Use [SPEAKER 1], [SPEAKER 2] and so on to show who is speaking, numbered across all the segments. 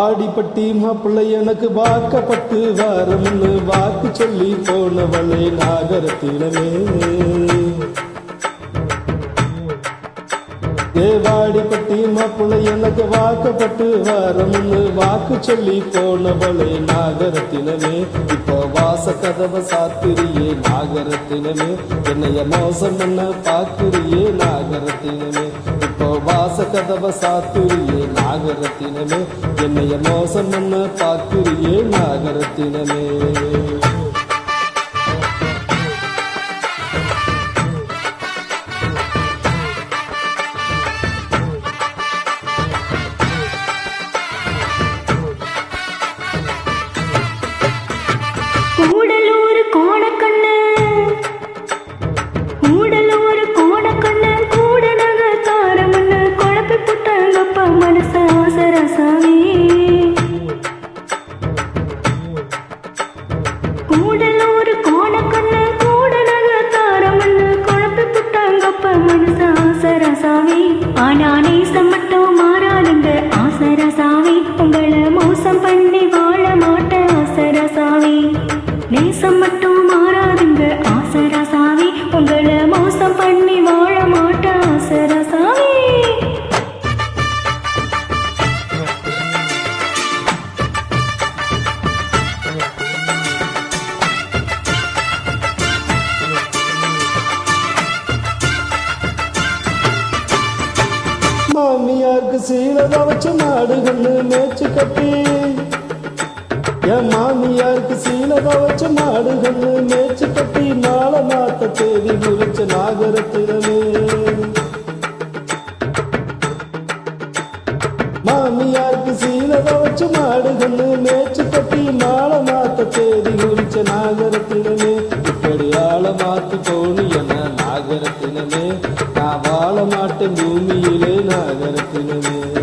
[SPEAKER 1] ஆடிப்பட்டி மாப்பிள்ளை எனக்கு வாக்கப்பட்டு வரம்னு வாக்கு சொல்லி போனவளே நாகரத்திலமே தேவாடிப்பட்டி மாப்பிள்ளை எனக்கு வாக்கப்பட்டு வரம்னு வாக்கு சொல்லி போனவளே நாகரத்தினமே. இப்போ வாச கதவை சாத்திரியே நாகரத்தினமே. என்னைய மோசம் பண்ண பாக்குறியே நாகரத்தினமே. வாச கதவை சாத்துறியே நாகரத்தினமே. என்னைய மோசம் பண்ண பார்க்குறியே நாகரத்தினமே.
[SPEAKER 2] ஆனா நேசம் மட்டும் மாறாதுங்க ஆசரசாமி உங்களை மோசம் பண்ணி வாழ மாட்டேன் ஆசரசாமி நேசம் மட்டும்
[SPEAKER 1] சீலதா மாடு மாடுகன்னு மேய்ச்சு கட்டி. என் மாமியாருக்கு சீலதா வச்ச மாடுகன்னு மேய்ச்சு கட்டி. நாள நாத்த தேதி முடிச்ச நாகரத்தினமே. மாமியாருக்கு சீலதா வச்ச மாடுகன்னு மேய்ச்சு கட்டி. நாள நாத்த தேதி முடிச்ச நாகரத்தினமே. இப்படி ஆள மாத்து போனு என்ன நாகரத்தினமே. நான் வாழ மாட்டேன் பூமியிலே நாகரத்தினமே.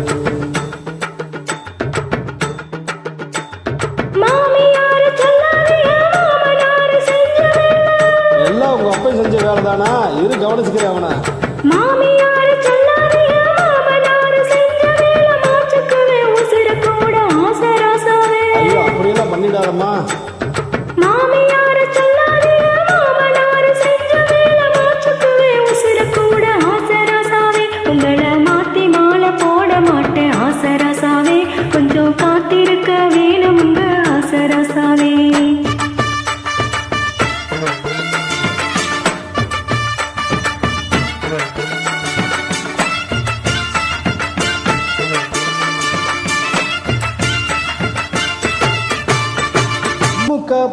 [SPEAKER 2] செஞ்ச வேலை
[SPEAKER 1] தானா இரு கவனிச்சுக்கிறேன் அவனை. ஐயோ அப்படியெல்லாம் பண்ணிடாதம்மா.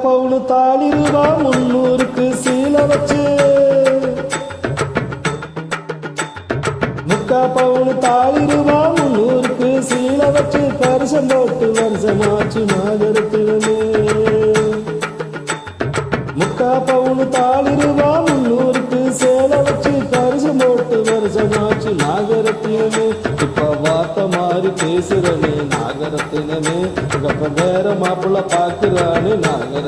[SPEAKER 1] பவுனு தாலி ரூபா முன்னூறுக்கு சீல வச்சு. முக்கா பவுனு தாலி ரூபா முன்னூறுக்கு சீல வச்சு. பரிசம் போட்டு வருஷமாச்சு நாகரத்தினமே முக்கா பவுனு தாலி ரூபா முன்னூறுக்கு சேல வச்சு. பரிசம் போட்டு வருஷமாச்சு நாகரத்தினமே இப்ப வார்த்தை மாறி பேசுறனே நாகரத்தினமே. இப்ப வேற மாப்பிள்ள பாக்குறானே
[SPEAKER 2] நான்